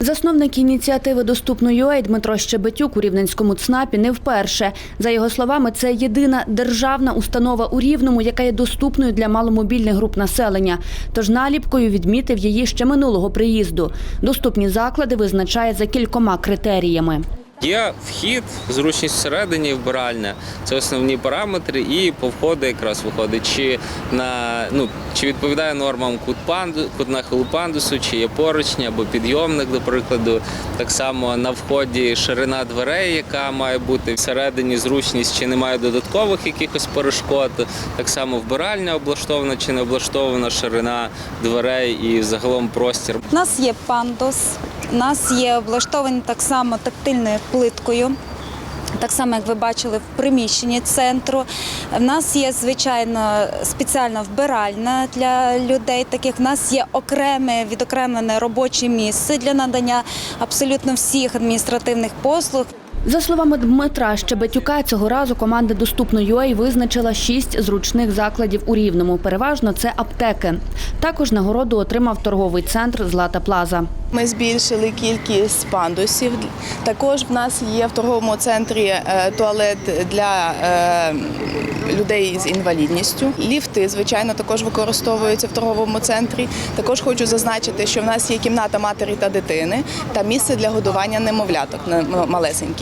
Засновник ініціативи «Доступно.UA» Дмитро Щебетюк у Рівненському ЦНАПі не вперше. За його словами, це єдина державна установа у Рівному, яка є доступною для маломобільних груп населення. Тож наліпкою відмітив її ще минулого приїзду. Доступні заклади визначає за кількома критеріями. Є вхід, зручність всередині, вбиральня. Це основні параметри, і по входу якраз виходить, чи на ну чи відповідає нормам кут панду, кут нахилу пандусу, чи є поручні або підйомник, до прикладу. Так само на вході ширина дверей, яка має бути всередині зручність, чи немає додаткових якихось перешкод. Так само вбиральня облаштована чи не облаштована ширина дверей і загалом простір. У нас є пандус, у нас є облаштовані так само тактильною плиткою. Так само, як ви бачили, в приміщенні центру. В нас є, звичайно, спеціальна вбиральна для людей. Таких в нас є окреме відокремлене робоче місце для надання абсолютно всіх адміністративних послуг. За словами Дмитра Щебетюка, цього разу команда «Доступно.UA» визначила шість зручних закладів у Рівному. Переважно це аптеки. Також нагороду отримав торговий центр «Злата Плаза». Ми збільшили кількість пандусів. Також в нас є в торговому центрі е, туалет для е, людей з інвалідністю. Ліфти, звичайно, також використовуються в торговому центрі. Також хочу зазначити, що в нас є кімната матері та дитини та місце для годування немовляток не-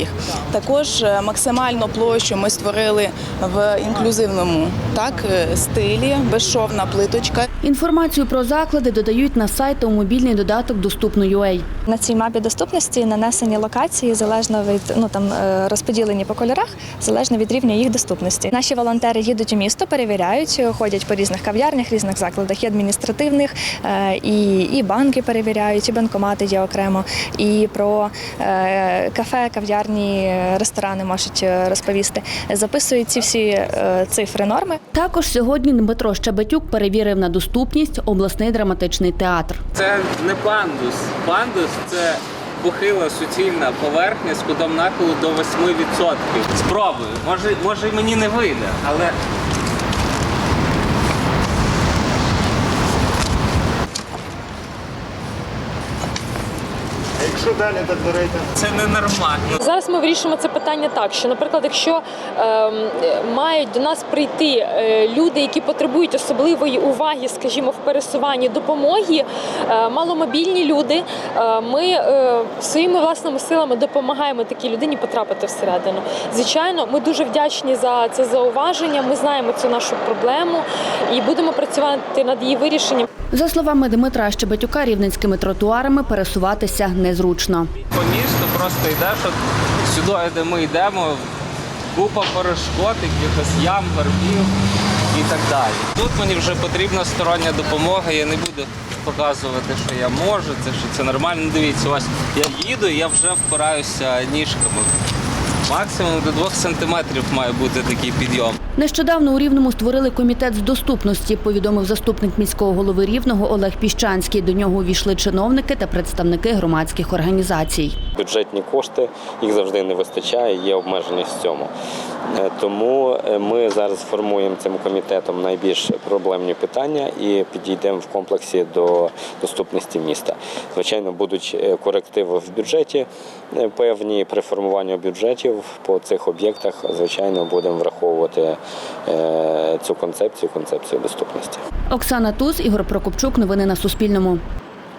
малесеньких. Також е, максимальну площу ми створили в інклюзивному так е, стилі, безшовна плиточка. Інформацію про заклади додають на сайт та у мобільний додаток «Доступно.UA». На цій мапі доступності нанесені локації залежно від ну там е, розподілені по кольорах, залежно від рівня їх доступності. Наші волонтери їдуть у місто, перевіряють, ходять по різних кав'ярнях, різних закладах і адміністративних, і, і банки перевіряють, і банкомати є окремо. І про кафе, кав'ярні, ресторани можуть е, розповісти. Записують ці всі е, цифри норми. Також сьогодні Дмитро Щебетюк перевірив на доступність обласний драматичний театр. Це не пандус. Пандус це похила суцільна поверхня з кутом нахилу до 8%. Спробую. Може, може мені не вийде, але Якщо далі до дверей, то це ненормально. Зараз ми вирішуємо це питання так, що, наприклад, якщо ем, мають до нас прийти е, люди, які потребують особливої уваги, скажімо, в пересуванні допомоги, е, маломобільні люди, е, ми е, своїми власними силами допомагаємо такій людині потрапити всередину. Звичайно, ми дуже вдячні за це зауваження. Ми знаємо цю нашу проблему і будемо працювати над її вирішенням. За словами Дмитра Щебетюка, рівненськими тротуарами пересуватися незручно. По місту просто йдеш от сюди, де ми йдемо, купа перешкод, якихось ям, вербів і так далі. Тут мені вже потрібна стороння допомога, я не буду показувати, що я можу, це що це нормально. Ну, Дивіться, ось я їду, я вже впираюся ніжками. Максимум до двох сантиметрів має бути такий підйом. Нещодавно у Рівному створили комітет з доступності, повідомив заступник міського голови Рівного Олег Піщанський. До нього увійшли чиновники та представники громадських організацій. Бюджетні кошти, їх завжди не вистачає, є обмеженість в цьому. Е, Тому е, ми зараз формуємо цим комітетом найбільш проблемні питання і підійдемо в комплексі до доступності міста. Звичайно, будуть е, корективи в бюджеті певні при формуванні бюджетів по цих об'єктах. Звичайно, будемо враховувати цю концепцію, концепцію доступності. Оксана Туз, Ігор Прокопчук. Новини на Суспільному.